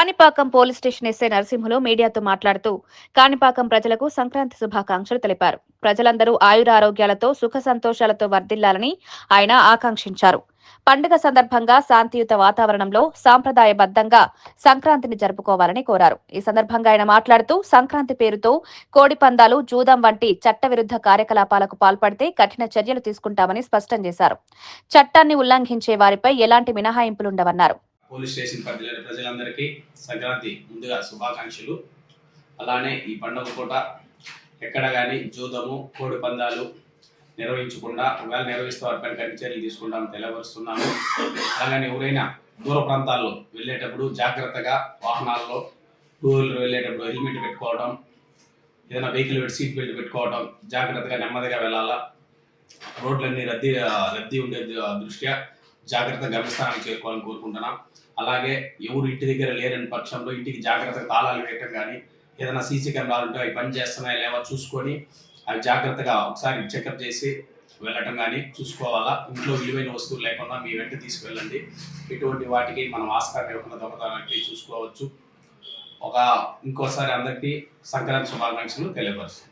Kanipakam police station SI Narasimhulu మీడియాతో మాట్లాడుతూ కాణిపాకం ప్రజలకు సంక్రాంతి శుభాకాంక్షలు తెలిపారు. ప్రజలందరూ ఆయురారోగ్యాలతో సుఖ సంతోషాలతో వర్ధిల్లాలని ఆయన ఆకాంక్షించారు. పండుగ సందర్భంగా శాంతియుత వాతావరణంలో సాంప్రదాయబద్ధంగా సంక్రాంతిని జరుపుకోవాలని కోరారు. ఈ సందర్భంగా ఆయన మాట్లాడుతూ సంక్రాంతి పేరుతో కోడి పందాలు జూదం వంటి చట్టవిరుద్ధ కార్యకలాపాలకు పాల్పడితే కఠిన చర్యలు తీసుకుంటామని స్పష్టం చేశారు. చట్టాన్ని ఉల్లంఘించే వారిపై ఎలాంటి మినహాయింపులుండవన్నారు. పోలీస్ స్టేషన్ పరిధిలోని ప్రజలందరికీ సంక్రాంతి ముందుగా శుభాకాంక్షలు. అలానే ఈ పండుగ పూట ఎక్కడ కానీ జూదము కోడి పందాలు నిర్వహించకుండా ఒకవేళ నిర్వహిస్తే వారిపైన కఠిన చర్యలు తీసుకుంటామని తెలియపరుస్తున్నాను అలాగని ఎవరైనా దూర ప్రాంతాల్లో వెళ్ళేటప్పుడు జాగ్రత్తగా వాహనాల్లో టూ వీలర్ వెళ్ళేటప్పుడు హెల్మెట్ పెట్టుకోవడం ఏదైనా వెహికల్ పెట్టి సీట్ బెల్ట్ పెట్టుకోవడం జాగ్రత్తగా నెమ్మదిగా వెళ్ళాలా? రోడ్లన్నీ రద్దీ రద్దీ ఉండే దృష్ట్యా జాగ్రత్తగా గమ్యస్థానానికి చేరుకోవాలని కోరుకుంటున్నాం. అలాగే ఎవరు ఇంటి దగ్గర లేరని పక్షంలో ఇంటికి జాగ్రత్తగా తాళాలు వేయటం కానీ ఏదైనా సీసీ కెమెరాలు ఉంటే అవి పని చేస్తున్నాయా లేవా చూసుకొని అవి జాగ్రత్తగా ఒకసారి చెకప్ చేసి వెళ్ళటం కానీ చూసుకోవాలా. ఇంట్లో విలువైన వస్తువులు లేకుండా మీ వెంట తీసుకువెళ్ళండి. ఇటువంటి వాటికి మనం ఆస్కారం ఇవ్వకుండా దొంగతనానికి చూసుకోవచ్చు. ఒక ఇంకోసారి అందరికీ సంక్రాంతి శుభాకాంక్షలు తెలియపరుస్తుంది